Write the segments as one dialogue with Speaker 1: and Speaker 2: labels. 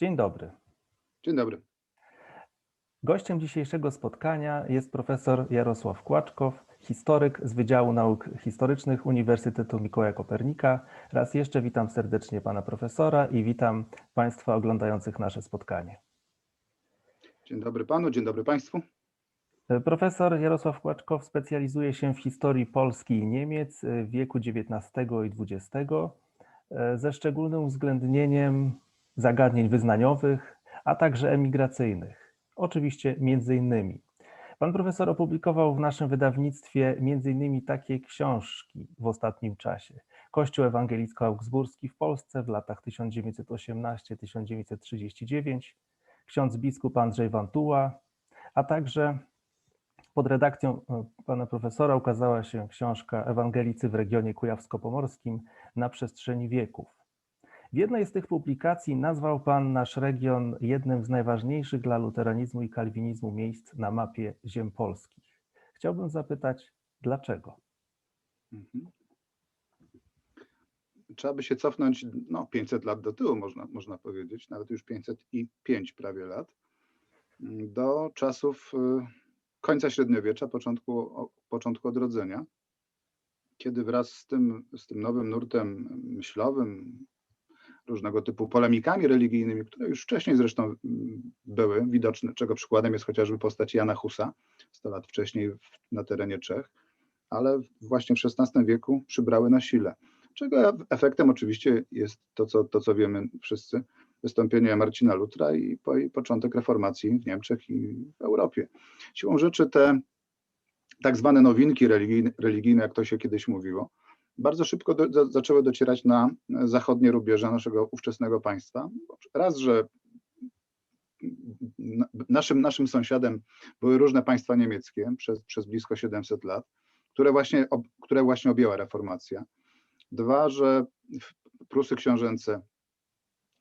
Speaker 1: Dzień dobry.
Speaker 2: Dzień dobry.
Speaker 1: Gościem dzisiejszego spotkania jest profesor Jarosław Kłaczkow, historyk z Wydziału Nauk Historycznych Uniwersytetu Mikołaja Kopernika. Raz jeszcze witam serdecznie pana profesora i witam państwa oglądających nasze spotkanie.
Speaker 2: Dzień dobry panu, dzień dobry państwu.
Speaker 1: Profesor Jarosław Kłaczkow specjalizuje się w historii Polski i Niemiec w wieku XIX i XX, ze szczególnym uwzględnieniem zagadnień wyznaniowych, a także emigracyjnych. Oczywiście między innymi. Pan profesor opublikował w naszym wydawnictwie między innymi takie książki w ostatnim czasie. Kościół ewangelicko-augsburski w Polsce w latach 1918-1939, ksiądz biskup Andrzej Wantuła, a także pod redakcją pana profesora ukazała się książka Ewangelicy w regionie kujawsko-pomorskim na przestrzeni wieków. W jednej z tych publikacji nazwał Pan nasz region jednym z najważniejszych dla luteranizmu i kalwinizmu miejsc na mapie ziem polskich. Chciałbym zapytać, dlaczego?
Speaker 2: Mhm. Trzeba by się cofnąć no, 500 lat do tyłu, można, można powiedzieć, nawet już 505 prawie lat, do czasów y, końca średniowiecza, początku, początku odrodzenia, kiedy wraz z tym, z tym nowym nurtem myślowym, różnego typu polemikami religijnymi, które już wcześniej zresztą mm, były widoczne, czego przykładem jest chociażby postać Jana Husa 100 lat wcześniej na terenie Czech, ale właśnie w XVI wieku przybrały na sile. Czego efektem oczywiście jest to, co, to, co wiemy wszyscy, wystąpienie Marcina Lutra i, po, i początek reformacji w Niemczech i w Europie. Siłą rzeczy te tak zwane nowinki religijne, religijne jak to się kiedyś mówiło, bardzo szybko do, zaczęły docierać na zachodnie rubieże naszego ówczesnego państwa. Raz, że naszym, naszym sąsiadem były różne państwa niemieckie przez, przez blisko 700 lat, które właśnie, które właśnie objęła reformacja. Dwa, że Prusy książęce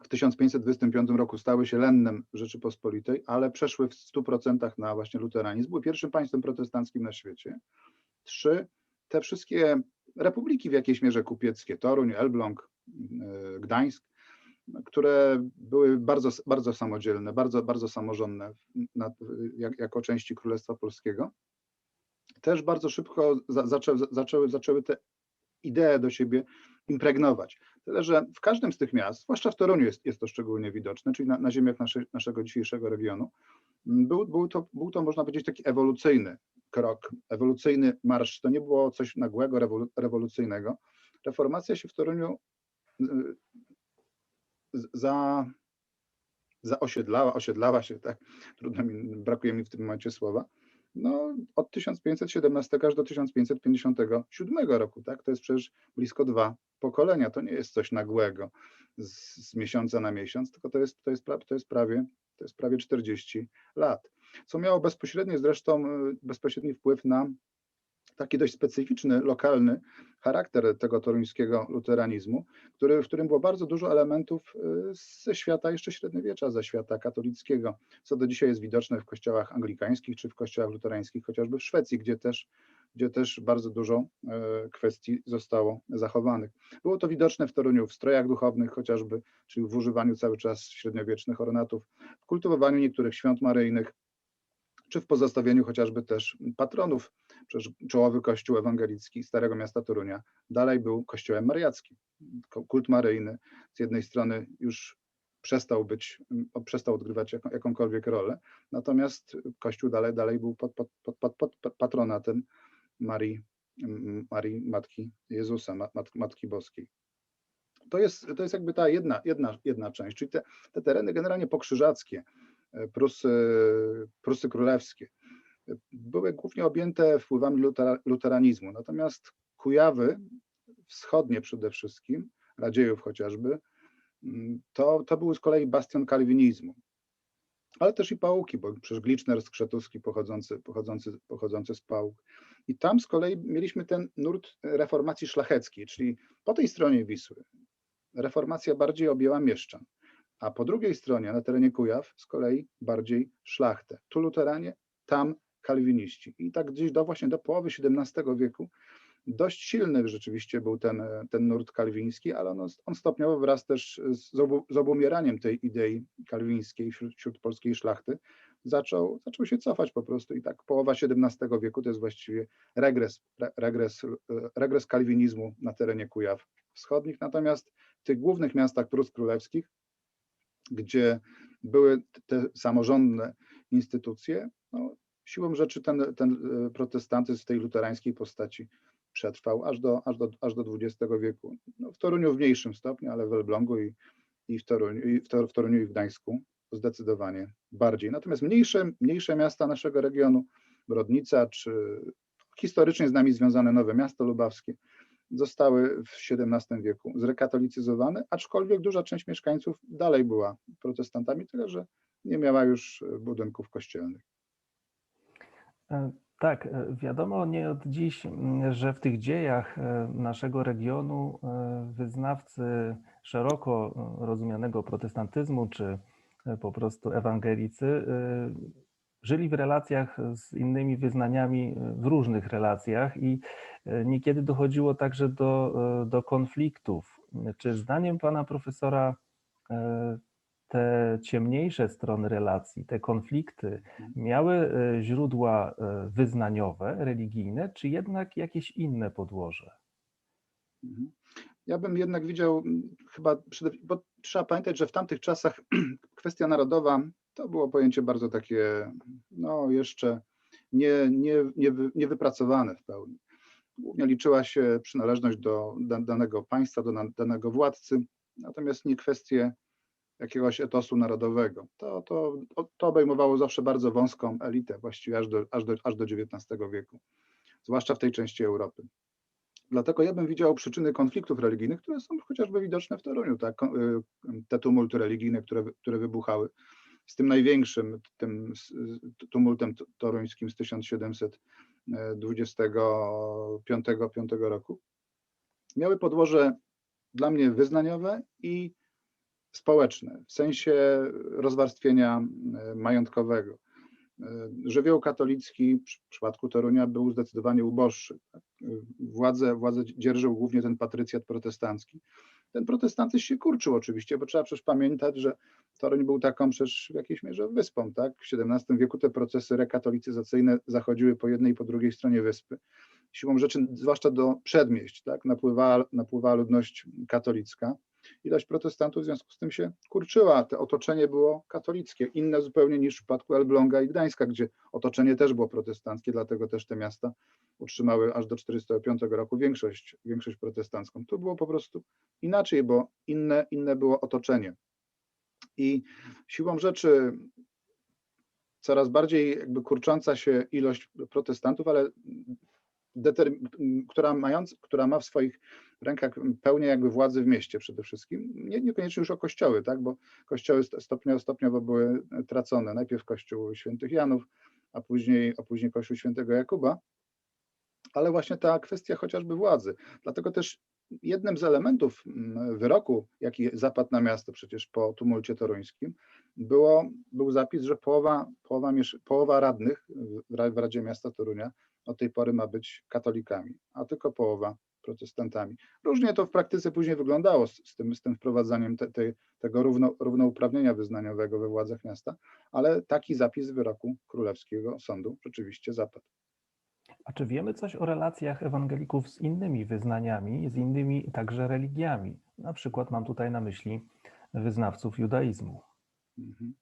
Speaker 2: w 1525 roku stały się lennem Rzeczypospolitej, ale przeszły w 100% na właśnie luteranizm. Były pierwszym państwem protestanckim na świecie. Trzy, te wszystkie republiki w jakiejś mierze kupieckie, Toruń, Elbląg, e, Gdańsk, które były bardzo, bardzo samodzielne, bardzo, bardzo samorządne na, jak, jako części Królestwa Polskiego, też bardzo szybko za, zaczęły, zaczęły, zaczęły te idee do siebie impregnować. Tyle, że w każdym z tych miast, zwłaszcza w Toruniu jest, jest to szczególnie widoczne, czyli na, na ziemiach nasze, naszego dzisiejszego regionu, był, był, to, był to, można powiedzieć, taki ewolucyjny krok, ewolucyjny marsz. To nie było coś nagłego, rewolucyjnego. Reformacja się w Toruniu y, za, zaosiedlała, osiedlała się, tak, trudno mi, brakuje mi w tym momencie słowa, no, od 1517 aż do 1557 roku, tak? To jest przecież blisko dwa pokolenia. To nie jest coś nagłego z, z miesiąca na miesiąc, tylko to jest, to, jest, to, jest prawie, to jest prawie 40 lat. Co miało bezpośredni zresztą y, bezpośredni wpływ na taki dość specyficzny, lokalny charakter tego toruńskiego luteranizmu, który, w którym było bardzo dużo elementów y, ze świata jeszcze średniowiecza, ze świata katolickiego, co do dzisiaj jest widoczne w kościołach anglikańskich czy w kościołach luterańskich, chociażby w Szwecji, gdzie też, gdzie też bardzo dużo y, kwestii zostało zachowanych. Było to widoczne w Toruniu w strojach duchownych chociażby, czyli w używaniu cały czas średniowiecznych ornatów, w kultywowaniu niektórych świąt maryjnych, czy w pozostawieniu chociażby też patronów. Przecież czołowy kościół ewangelicki Starego Miasta Torunia dalej był kościołem mariackim. Kult maryjny z jednej strony już przestał być, przestał odgrywać jaką, jakąkolwiek rolę, natomiast kościół dalej, dalej był pod, pod, pod, pod patronatem Marii, Marii Matki Jezusa, Mat, Matki Boskiej. To jest, to jest jakby ta jedna, jedna, jedna część, czyli te, te tereny generalnie pokrzyżackie, Prusy, Prusy Królewskie, były głównie objęte wpływami luteranizmu. Natomiast Kujawy, wschodnie przede wszystkim, Radziejów chociażby, to, to był z kolei bastion kalwinizmu. Ale też i Pałuki, bo przecież Gliczner Skrzetuski pochodzący, pochodzący, pochodzący z Pałuk. I tam z kolei mieliśmy ten nurt reformacji szlacheckiej, czyli po tej stronie Wisły reformacja bardziej objęła mieszczan a po drugiej stronie, na terenie Kujaw, z kolei bardziej szlachtę. Tu luteranie, tam kalwiniści. I tak gdzieś do właśnie do połowy XVII wieku dość silny rzeczywiście był ten, ten nurt kalwiński, ale on, on stopniowo wraz też z, obu, z obumieraniem tej idei kalwińskiej wśród, wśród polskiej szlachty zaczął, zaczął się cofać po prostu i tak połowa XVII wieku to jest właściwie regres, regres, regres kalwinizmu na terenie Kujaw wschodnich, natomiast w tych głównych miastach Prus Królewskich, gdzie były te samorządne instytucje, no, siłą rzeczy ten, ten protestantyzm w tej luterańskiej postaci przetrwał aż do, aż do, aż do XX wieku. No, w Toruniu w mniejszym stopniu, ale w Elblągu i, i, w, Toruniu, i w, Tor, w Toruniu i w Gdańsku zdecydowanie bardziej. Natomiast mniejsze, mniejsze miasta naszego regionu, Brodnica czy historycznie z nami związane Nowe Miasto Lubawskie, zostały w XVII wieku zrekatolicyzowane, aczkolwiek duża część mieszkańców dalej była protestantami, tyle że nie miała już budynków kościelnych.
Speaker 1: Tak, e, wiadomo nie od dziś, że w tych dziejach e, naszego regionu e, wyznawcy szeroko rozumianego protestantyzmu czy po prostu ewangelicy żyli w relacjach z innymi wyznaniami, w różnych relacjach i niekiedy dochodziło także do, do konfliktów. Czy zdaniem pana profesora te ciemniejsze strony relacji, te konflikty miały e, źródła e, wyznaniowe, religijne, czy jednak jakieś inne podłoże?
Speaker 2: Mhm. Ja bym jednak widział chyba, bo trzeba pamiętać, że w tamtych czasach kwestia narodowa to było pojęcie bardzo takie, no jeszcze nie, nie, nie, nie wypracowane w pełni. Głównie liczyła się przynależność do danego państwa, do danego władcy, natomiast nie kwestie jakiegoś etosu narodowego. To, to, to obejmowało zawsze bardzo wąską elitę, właściwie aż do, aż, do, aż do XIX wieku, zwłaszcza w tej części Europy. Dlatego ja bym widział przyczyny konfliktów religijnych, które są chociażby widoczne w Toruniu, tak? Y, te tumulty religijne, które, które wybuchały. Z tym największym, tym tumultem toruńskim z 1725 roku, miały podłoże dla mnie wyznaniowe i społeczne, w sensie rozwarstwienia e, majątkowego. E, żywioł katolicki w przypadku Torunia był zdecydowanie uboższy. Tak? Władzę, władzę dzierżył głównie ten patrycjat protestancki. Ten protestantyzm się kurczył oczywiście, bo trzeba przecież pamiętać, że Toruń był taką przecież w jakiejś mierze wyspą. Tak? W XVII wieku te procesy rekatolicyzacyjne zachodziły po jednej i po drugiej stronie wyspy. Siłą rzeczy, zwłaszcza do przedmieść, tak? napływała, napływała ludność katolicka ilość protestantów w związku z tym się kurczyła. To otoczenie było katolickie, inne zupełnie niż w przypadku Elbląga i Gdańska, gdzie otoczenie też było protestanckie, dlatego też te miasta utrzymały aż do 1945 roku większość, większość protestancką. Tu było po prostu inaczej, bo inne, inne było otoczenie. I siłą rzeczy coraz bardziej jakby kurcząca się ilość protestantów, ale która, mając, która ma w swoich rękach pełnię jakby władzy w mieście przede wszystkim, nie, niekoniecznie już o kościoły, tak, bo kościoły stopniowo, stopniowo były tracone. Najpierw kościół świętych Janów, a później, a później kościół świętego Jakuba, ale właśnie ta kwestia chociażby władzy. Dlatego też jednym z elementów mm, wyroku, jaki zapadł na miasto przecież po tumulcie toruńskim, było, był zapis, że połowa, połowa, połowa radnych w Radzie Miasta Torunia od tej pory ma być katolikami, a tylko połowa protestantami. Różnie to w praktyce później wyglądało z, z tym, z tym wprowadzaniem te, te, tego równo, równouprawnienia wyznaniowego we władzach miasta, ale taki zapis wyroku Królewskiego Sądu rzeczywiście zapadł.
Speaker 1: A czy wiemy coś o relacjach ewangelików z innymi wyznaniami, z innymi także religiami? Na przykład mam tutaj na myśli wyznawców judaizmu. Mhm.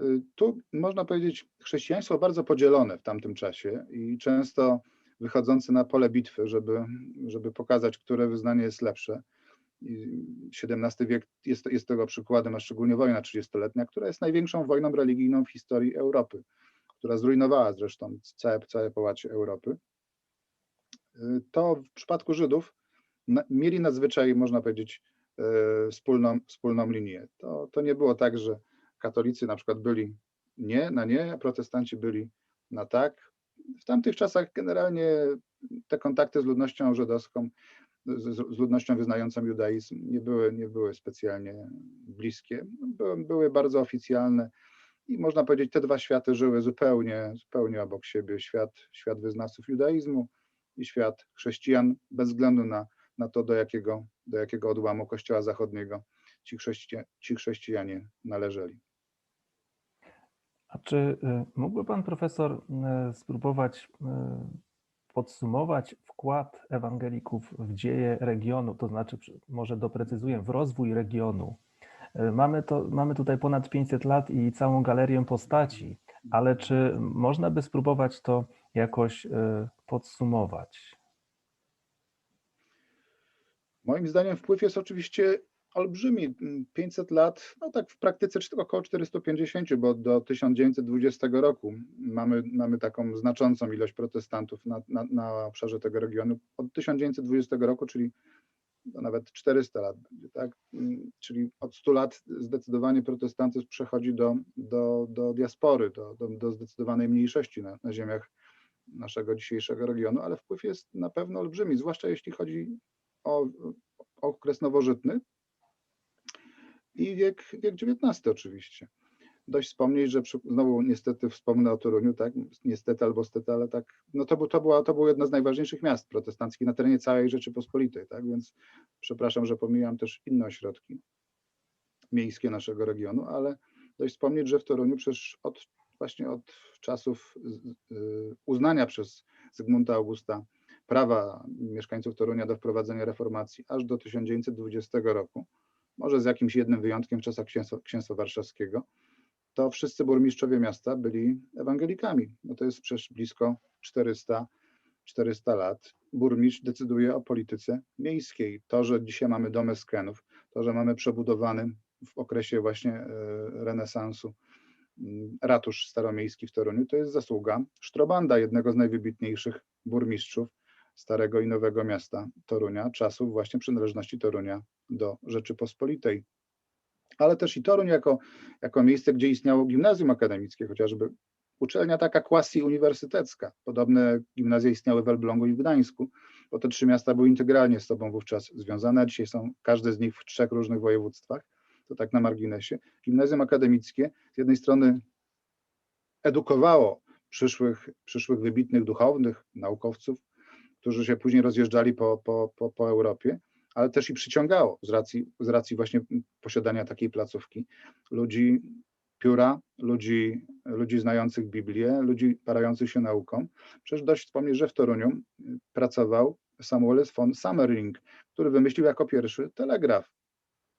Speaker 2: Y, tu można powiedzieć, chrześcijaństwo bardzo podzielone w tamtym czasie i często wychodzące na pole bitwy, żeby, żeby pokazać, które wyznanie jest lepsze. XVII wiek jest, jest tego przykładem, a szczególnie wojna 30-letnia, która jest największą wojną religijną w historii Europy, która zrujnowała zresztą całe, całe połacie Europy. To w przypadku Żydów mieli nadzwyczaj, można powiedzieć, y, wspólną, wspólną linię. To, to nie było tak, że katolicy na przykład byli nie, na nie, a protestanci byli na tak. W tamtych czasach generalnie te kontakty z ludnością żydowską, z, z ludnością wyznającą judaizm nie były, nie były specjalnie bliskie. Były, były bardzo oficjalne i można powiedzieć, te dwa światy żyły zupełnie, zupełnie obok siebie. Świat, świat wyznawców judaizmu i świat chrześcijan, bez względu na, na to, do jakiego, do jakiego odłamu Kościoła Zachodniego ci, chrześcija, ci chrześcijanie należeli.
Speaker 1: A czy y, mógłby pan profesor y, spróbować y, podsumować wkład ewangelików w dzieje regionu, to znaczy może doprecyzuję, w rozwój regionu? Mamy, to, mamy tutaj ponad 500 lat i całą galerię postaci, ale czy można by spróbować to jakoś podsumować?
Speaker 2: Moim zdaniem wpływ jest oczywiście olbrzymi. 500 lat, no tak w praktyce około 450, bo do 1920 roku mamy, mamy taką znaczącą ilość protestantów na, na, na obszarze tego regionu. Od 1920 roku, czyli nawet 400 lat będzie, tak? Mm, Czyli od 100 lat zdecydowanie protestantyzm przechodzi do, do, do diaspory, do, do, do zdecydowanej mniejszości na, na ziemiach naszego dzisiejszego regionu, ale wpływ jest na pewno olbrzymi, zwłaszcza jeśli chodzi o okres nowożytny i wiek, wiek XIX oczywiście. Dość wspomnieć, że przy, znowu niestety wspomnę o Toruniu, tak, niestety albo stety, ale tak, no to, był, to, była, to było jedno z najważniejszych miast protestanckich na terenie całej Rzeczypospolitej, tak, więc przepraszam, że pomijam też inne ośrodki miejskie naszego regionu, ale dość wspomnieć, że w Toruniu przecież od, właśnie od czasów y, uznania przez Zygmunta Augusta prawa mieszkańców Torunia do wprowadzenia reformacji aż do 1920 roku, może z jakimś jednym wyjątkiem w czasach księstwa, warszawskiego, to wszyscy burmistrzowie miasta byli ewangelikami. No to jest przecież blisko 400, 400 lat. Burmistrz decyduje o polityce miejskiej. To, że dzisiaj mamy domy skenów, to, że mamy przebudowany w okresie właśnie e, renesansu mm, ratusz staromiejski w Toruniu, to jest zasługa Sztrobanda, jednego z najwybitniejszych burmistrzów Starego i Nowego Miasta Torunia, czasów właśnie przynależności Torunia do Rzeczypospolitej. Ale też i Toruń jako, jako miejsce, gdzie istniało gimnazjum akademickie, chociażby uczelnia taka quasi-uniwersytecka. Podobne gimnazja istniały w Elblągu i w Gdańsku, bo te trzy miasta były integralnie z sobą wówczas związane, dzisiaj są każde z nich w trzech różnych województwach, to tak na marginesie. Gimnazjum akademickie z jednej strony edukowało przyszłych, przyszłych wybitnych duchownych, naukowców, którzy się później rozjeżdżali po, po, po, po Europie, ale też i przyciągało z racji, z racji właśnie posiadania takiej placówki ludzi pióra, ludzi, ludzi znających Biblię, ludzi parających się nauką. Przecież dość wspomnieć, że w Toruniu pracował Samuel von Sammerling, który wymyślił jako pierwszy telegraf.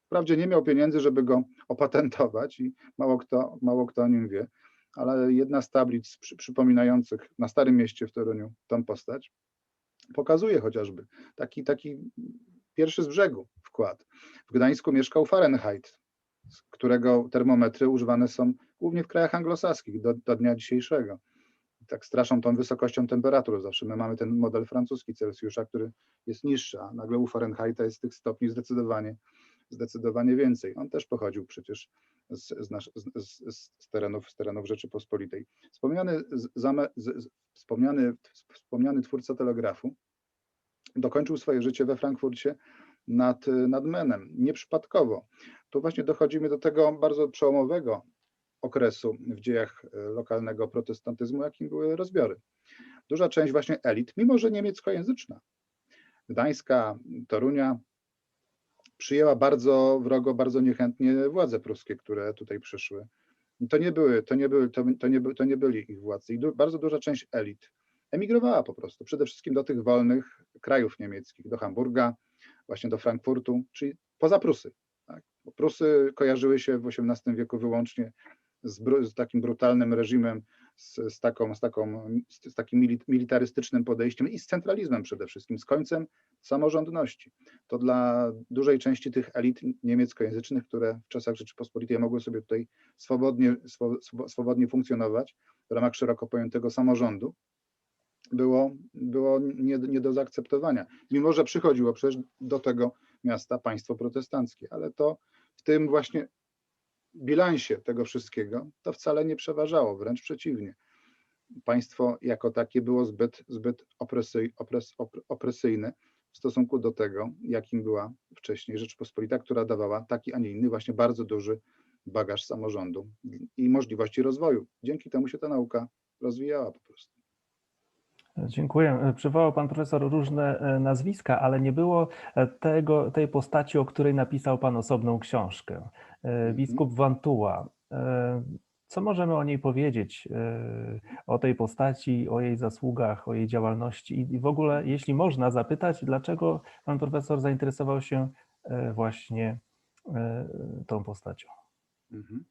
Speaker 2: Wprawdzie nie miał pieniędzy, żeby go opatentować i mało kto, mało kto o nim wie, ale jedna z tablic przy, przypominających na Starym Mieście w Toruniu tą postać pokazuje chociażby taki, taki pierwszy z brzegu wkład. W Gdańsku mieszkał Fahrenheit, z którego termometry używane są głównie w krajach anglosaskich do, do dnia dzisiejszego. Tak straszą tą wysokością temperatur. Zawsze my mamy ten model francuski Celsjusza, który jest niższy, a nagle u Fahrenheita jest tych stopni zdecydowanie, zdecydowanie więcej. On też pochodził przecież z, z, nasz, z, z, terenów, z terenów Rzeczypospolitej. Wspomniany, wspomniany, wspomniany twórca telegrafu dokończył swoje życie we Frankfurcie nad, nad Menem. Nieprzypadkowo. Tu właśnie dochodzimy do tego bardzo przełomowego okresu w dziejach lokalnego protestantyzmu, jakim były rozbiory. Duża część właśnie elit, mimo że niemieckojęzyczna, Gdańska, Torunia, przyjęła bardzo wrogo, bardzo niechętnie władze pruskie, które tutaj przyszły. To nie były, to nie były, to, to nie, to nie byli ich władcy. I du, bardzo duża część elit emigrowała po prostu, przede wszystkim do tych wolnych krajów niemieckich, do Hamburga, właśnie do Frankfurtu, czyli poza Prusy. Tak? Prusy kojarzyły się w XVIII wieku wyłącznie z, z takim brutalnym reżimem, z, z, taką, z, taką, z takim militarystycznym podejściem i z centralizmem przede wszystkim, z końcem samorządności. To dla dużej części tych elit niemieckojęzycznych, które w czasach Rzeczypospolitej mogły sobie tutaj swobodnie, swobodnie funkcjonować w ramach szeroko pojętego samorządu, było, było nie, nie do zaakceptowania. Mimo, że przychodziło przecież do tego miasta państwo protestanckie, ale to w tym właśnie bilansie tego wszystkiego to wcale nie przeważało, wręcz przeciwnie. Państwo jako takie było zbyt, zbyt opres, opresyjne w stosunku do tego, jakim była wcześniej Rzeczpospolita, która dawała taki, a nie inny, właśnie bardzo duży bagaż samorządu i możliwości rozwoju. Dzięki temu się ta nauka rozwijała po prostu.
Speaker 1: Dziękuję. Przywołał pan profesor różne e, nazwiska, ale nie było e, tego, tej postaci, o której napisał pan osobną książkę. E, Biskup Wantuła. Co możemy o niej powiedzieć, o tej postaci, o jej zasługach, o jej działalności i w ogóle, jeśli można zapytać, dlaczego pan profesor zainteresował się właśnie tą postacią?
Speaker 2: Mhm.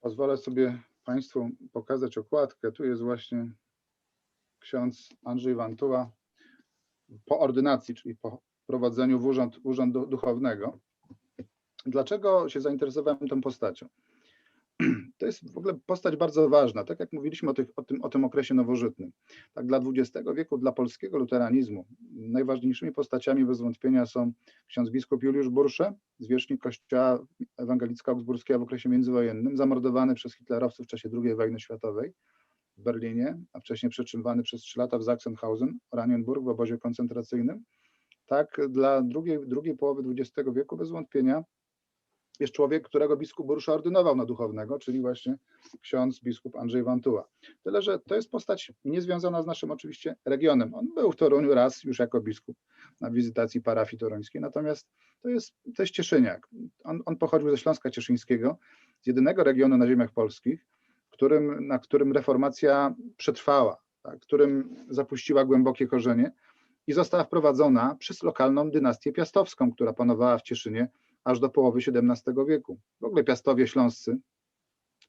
Speaker 2: Pozwolę sobie Państwu pokazać okładkę. Tu jest właśnie ksiądz Andrzej Wantuła po ordynacji, czyli po wprowadzeniu w urząd, urząd du- duchownego. Dlaczego się zainteresowałem tą postacią? To jest w ogóle postać bardzo ważna, tak jak mówiliśmy o, tych, o, tym, o tym okresie nowożytnym. Tak dla XX wieku, dla polskiego luteranizmu najważniejszymi postaciami bez wątpienia są ksiądz biskup Juliusz Bursze, zwierzchnik kościoła ewangelicko-augsburskiego w okresie międzywojennym, zamordowany przez hitlerowców w czasie II wojny światowej w Berlinie, a wcześniej przetrzymywany przez trzy lata w Sachsenhausen, Oranienburg w obozie koncentracyjnym. Tak dla drugiej, drugiej połowy XX wieku bez wątpienia jest człowiek, którego biskup Burusza ordynował na duchownego, czyli właśnie ksiądz biskup Andrzej Wantuła. Tyle, że to jest postać niezwiązana z naszym oczywiście regionem. On był w Toruniu raz już jako biskup na wizytacji parafii toruńskiej, natomiast to jest, to jest Cieszyniak. On, on pochodził ze Śląska Cieszyńskiego, z jedynego regionu na ziemiach polskich, którym, na którym reformacja przetrwała, tak, którym zapuściła głębokie korzenie i została wprowadzona przez lokalną dynastię piastowską, która panowała w Cieszynie aż do połowy XVII wieku. W ogóle piastowie śląscy,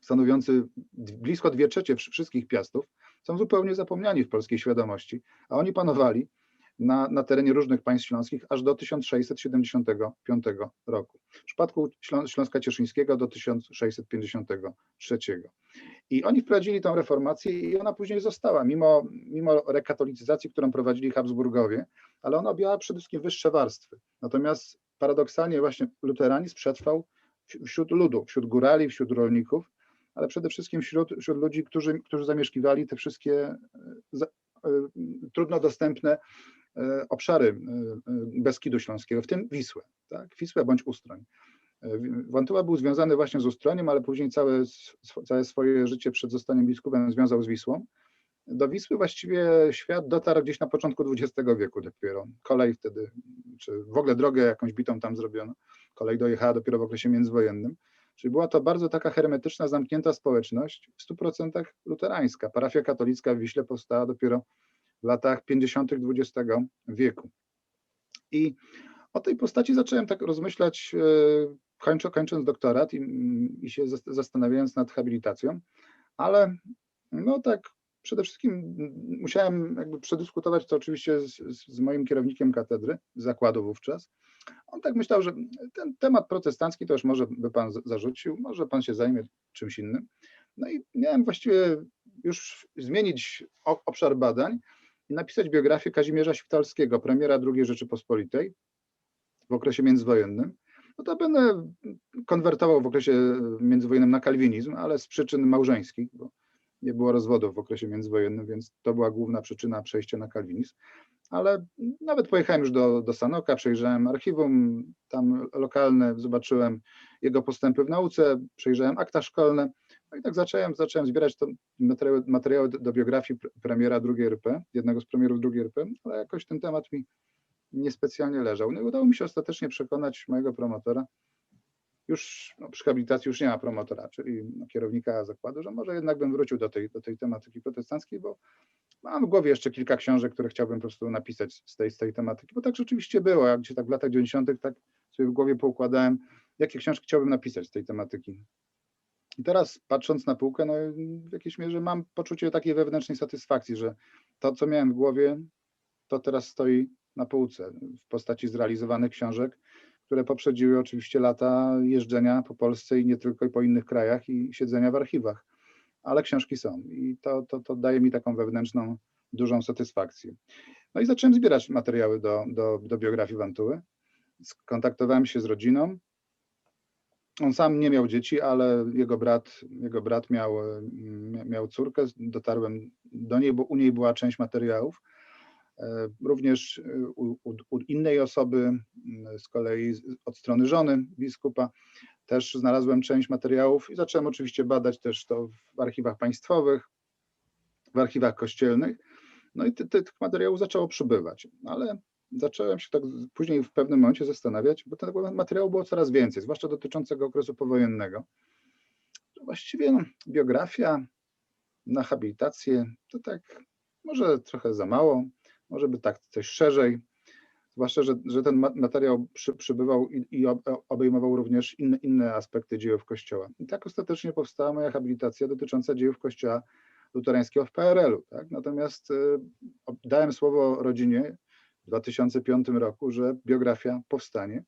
Speaker 2: stanowiący blisko dwie trzecie wsz- wszystkich piastów, są zupełnie zapomniani w polskiej świadomości, a oni panowali na, na terenie różnych państw śląskich aż do 1675 roku. W przypadku Ślą- Śląska Cieszyńskiego do 1653. I oni wprowadzili tą reformację i ona później została, mimo, mimo rekatolicyzacji, którą prowadzili Habsburgowie, ale ona objęła przede wszystkim wyższe warstwy. Natomiast paradoksalnie właśnie luteranizm przetrwał wś- wśród ludu, wśród górali, wśród rolników, ale przede wszystkim wśród, wśród ludzi, którzy, którzy zamieszkiwali te wszystkie e, za, e, trudno dostępne obszary e, e, Beskidu Śląskiego, w tym Wisłę, tak? Wisłę bądź Ustroń. E, Wantuła był związany właśnie z Ustroniem, ale później całe, całe swoje życie przed zostaniem biskupem związał z Wisłą. Do Wisły właściwie świat dotarł gdzieś na początku XX wieku dopiero. Kolej wtedy, czy w ogóle drogę jakąś bitą tam zrobiono. Kolej dojechała dopiero w okresie międzywojennym. Czyli była to bardzo taka hermetyczna, zamknięta społeczność, w 100% luterańska. Parafia katolicka w Wiśle powstała dopiero w latach 50. XX wieku. I o tej postaci zacząłem tak rozmyślać, e, kończąc doktorat i, i się zas- zastanawiając nad habilitacją, ale no tak przede wszystkim mm, musiałem jakby przedyskutować to oczywiście z, z- moim kierownikiem katedry, zakładu wówczas. On tak myślał, że ten temat protestancki to już może by pan zarzucił, może pan się zajmie czymś innym. No i miałem właściwie już zmienić obszar badań i napisać biografię Kazimierza Świtalskiego, premiera II Rzeczypospolitej w okresie międzywojennym. Notabene konwertował w okresie międzywojennym na kalwinizm, ale z przyczyn małżeńskich, bo nie było rozwodów w okresie międzywojennym, więc to była główna przyczyna przejścia na kalwinizm. Ale nawet pojechałem już do, do Sanoka, przejrzałem archiwum tam lokalne, zobaczyłem jego postępy w nauce, przejrzałem akta szkolne. No i tak zacząłem, zacząłem zbierać to materiały, materiały do, biografii pre- premiera II RP, jednego z premierów II RP, ale jakoś ten temat mi niespecjalnie leżał. No i udało mi się ostatecznie przekonać mojego promotora, już no, przy habilitacji już nie ma promotora, czyli no, kierownika zakładu, że może jednak bym wrócił do tej, do tej tematyki protestanckiej, bo mam w głowie jeszcze kilka książek, które chciałbym po prostu napisać z tej, z tej tematyki, bo tak rzeczywiście było, jak się tak w latach 90. tak sobie w głowie poukładałem, jakie książki chciałbym napisać z tej tematyki. I teraz patrząc na półkę, no w jakiejś mierze mam poczucie takiej wewnętrznej satysfakcji, że to, co miałem w głowie, to teraz stoi na półce w postaci zrealizowanych książek, które poprzedziły oczywiście lata jeżdżenia po Polsce i nie tylko i po innych krajach i siedzenia w archiwach. Ale książki są i to, to, to daje mi taką wewnętrzną, dużą satysfakcję. No i zacząłem zbierać materiały do, do, do biografii Wantuły. Skontaktowałem się z rodziną. On sam nie miał dzieci, ale jego brat, jego brat miał, miał córkę. Dotarłem do niej, bo u niej była część materiałów. E, Również e, u, u, u innej osoby, z kolei od strony żony biskupa, też znalazłem część materiałów i zacząłem oczywiście badać też to w archiwach państwowych, w archiwach kościelnych. No i ty, ty, tych materiałów zaczęło przybywać, ale zacząłem się tak później w pewnym momencie zastanawiać, bo tego materiału było coraz więcej, zwłaszcza dotyczącego okresu powojennego. Właściwie no, biografia na habilitację to tak może trochę za mało, może by tak coś szerzej. Zwłaszcza, że, że ten ma- materiał przy, przybywał i, i ob- obejmował również inne, inne aspekty dziejów Kościoła. I tak ostatecznie powstała moja habilitacja dotycząca dziejów Kościoła luterańskiego w PRL-u. Tak? Natomiast y, dałem słowo rodzinie w 2005 roku, że biografia powstanie.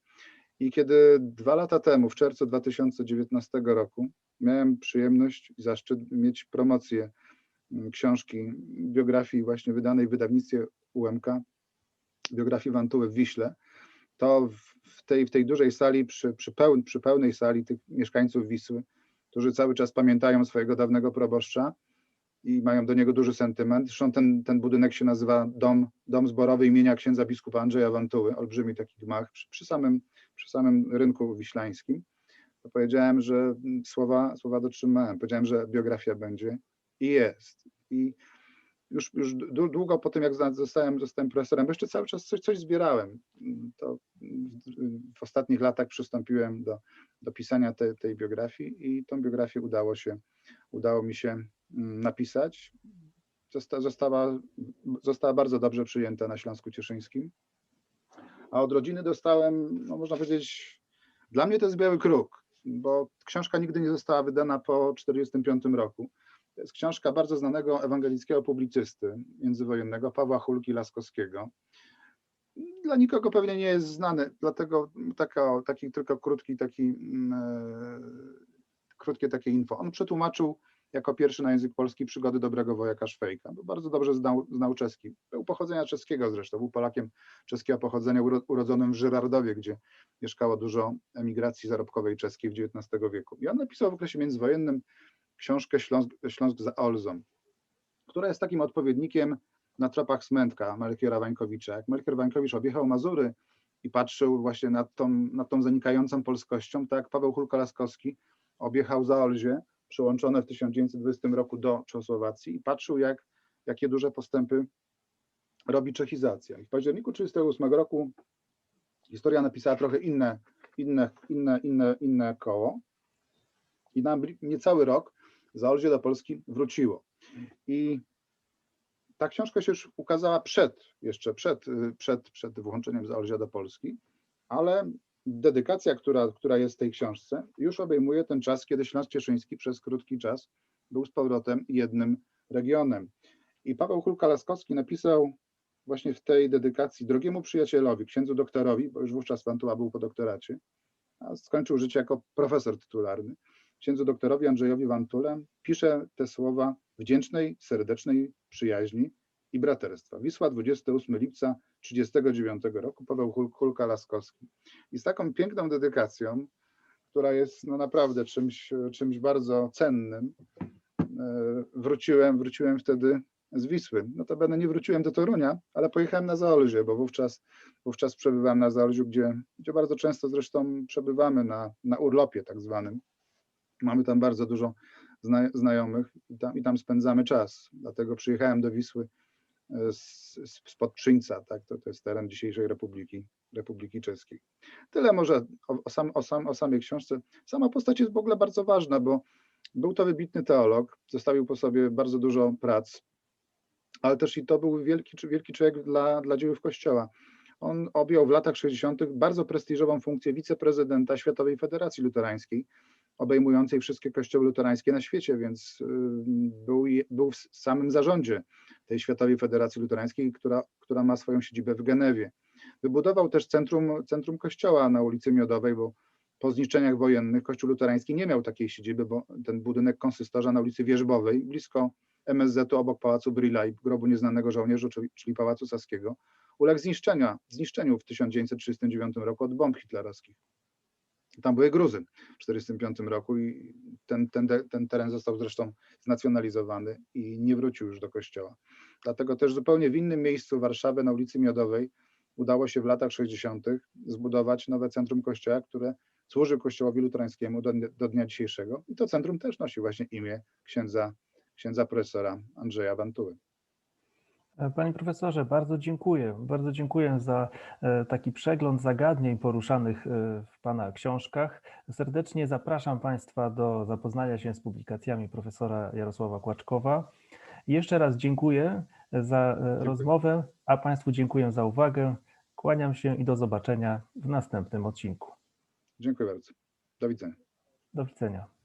Speaker 2: I kiedy dwa lata temu, w czerwcu 2019 roku, miałem przyjemność i zaszczyt mieć promocję mm, książki biografii właśnie wydanej w wydawnictwie UMK, biografii Wantuły w Wiśle, to w- tej, w tej dużej sali, przy, przy, przy pełnej sali tych mieszkańców Wisły, którzy cały czas pamiętają swojego dawnego proboszcza i mają do niego duży sentyment. Zresztą ten, ten budynek się nazywa Dom, Dom Zborowy imienia księdza biskupa Andrzeja Wantuły, olbrzymi taki gmach przy, przy, samym, przy samym rynku wiślańskim. To powiedziałem, że mm, słowa, słowa dotrzymałem. Powiedziałem, że biografia będzie i jest. I już, już dłu- długo po tym, jak zostałem, zostałem profesorem, jeszcze cały czas coś, coś zbierałem. To w- ostatnich latach przystąpiłem do, do pisania te, tej biografii i tą biografię udało się, udało mi się napisać. Zosta, została, została bardzo dobrze przyjęta na Śląsku Cieszyńskim. A od rodziny dostałem, no można powiedzieć, dla mnie to jest biały kruk, bo książka nigdy nie została wydana po 1945 roku. To jest książka bardzo znanego ewangelickiego publicysty międzywojennego Pawła Hulki Laskowskiego. Dla nikogo pewnie nie jest znany, dlatego taka, taki tylko krótki, taki, mm, e, krótkie takie info. On przetłumaczył jako pierwszy na język polski przygody dobrego wojaka Szwejka, bo bardzo dobrze znał, znał czeski. Był pochodzenia czeskiego zresztą, był Polakiem czeskiego pochodzenia, uro- urodzonym w Żyrardowie, gdzie mieszkało dużo emigracji zarobkowej czeskiej w XIX wieku. I on napisał w okresie międzywojennym książkę Śląsk, Śląsk za Olzą, która jest takim odpowiednikiem na tropach Smętka Melchiora Wańkowicza. Jak Melchior Wańkowicz objechał Mazury i patrzył właśnie nad tą, nad tą zanikającą polskością, tak Paweł Hulka-Laskowski objechał Zaolzie, przyłączone w 1920 roku do Czechosłowacji i patrzył, jak, jakie duże postępy robi czechizacja. I w październiku 1938 roku historia napisała trochę inne, inne, inne, inne, inne koło i na niecały rok Zaolzie do Polski wróciło. I ta książka się już ukazała przed, jeszcze przed, y, przed, przed włączeniem Zaolzia do Polski, ale dedykacja, która, która jest w tej książce, już obejmuje ten czas, kiedy Śląsk Cieszyński przez krótki czas był z powrotem jednym regionem. I Paweł Hulka-Laskowski napisał właśnie w tej dedykacji drogiemu przyjacielowi, księdzu doktorowi, bo już wówczas Wantuła był po doktoracie, a skończył życie jako profesor tytularny, księdzu doktorowi Andrzejowi Wantule, pisze te słowa wdzięcznej, serdecznej przyjaźni i braterstwa. Wisła, 28 lipca 1939 roku, Paweł Hul- Hulka-Laskowski. I z taką piękną dedykacją, która jest no naprawdę czymś, czymś bardzo cennym, e, wróciłem, wróciłem wtedy z Wisły. Notabene nie wróciłem do Torunia, ale pojechałem na Zaolzie, bo wówczas, wówczas przebywałem na Zaolziu, gdzie, gdzie bardzo często zresztą przebywamy na, na urlopie tak zwanym. Mamy tam bardzo dużo zna, znajomych i tam, i tam spędzamy czas. Dlatego przyjechałem do Wisły spod Przyńca, tak? to, to jest teren dzisiejszej Republiki, Republiki Czeskiej. Tyle może o, o, sam, o, sam, o samej książce. Sama postać jest w ogóle bardzo ważna, bo był to wybitny teolog, zostawił po sobie bardzo dużo prac, ale też i to był wielki, wielki człowiek dla, dla dziejów Kościoła. On objął w latach 60. bardzo prestiżową funkcję wiceprezydenta Światowej Federacji Luterańskiej, obejmującej wszystkie kościoły luterańskie na świecie, więc y, był, był w samym zarządzie tej Światowej Federacji Luterańskiej, która, która ma swoją siedzibę w Genewie. Wybudował też centrum, centrum kościoła na ulicy Miodowej, bo po zniszczeniach wojennych kościół luterański nie miał takiej siedziby, bo ten budynek konsystorza na ulicy Wierzbowej, blisko MSZ-u obok Pałacu Brilla i grobu nieznanego żołnierza, czyli Pałacu Saskiego, uległ zniszczenia, zniszczeniu w 1939 roku od bomb hitlerowskich. Tam były gruzy w 1945 roku i ten, ten, ten teren został zresztą znacjonalizowany i nie wrócił już do kościoła. Dlatego też zupełnie w innym miejscu Warszawy na ulicy Miodowej udało się w latach 60. zbudować nowe centrum kościoła, które służy kościołowi luterańskiemu do, do dnia dzisiejszego. I to centrum też nosi właśnie imię księdza, księdza profesora Andrzeja Wantuły.
Speaker 1: E, Panie profesorze, bardzo dziękuję. Bardzo dziękuję za e, taki przegląd zagadnień poruszanych e, w Pana książkach. Serdecznie zapraszam Państwa do zapoznania się z publikacjami profesora Jarosława Kłaczkowa. Jeszcze raz dziękuję za e, rozmowę, a Państwu dziękuję za uwagę. Kłaniam się i do zobaczenia w następnym odcinku.
Speaker 2: Dziękuję bardzo. Do widzenia.
Speaker 1: Do widzenia.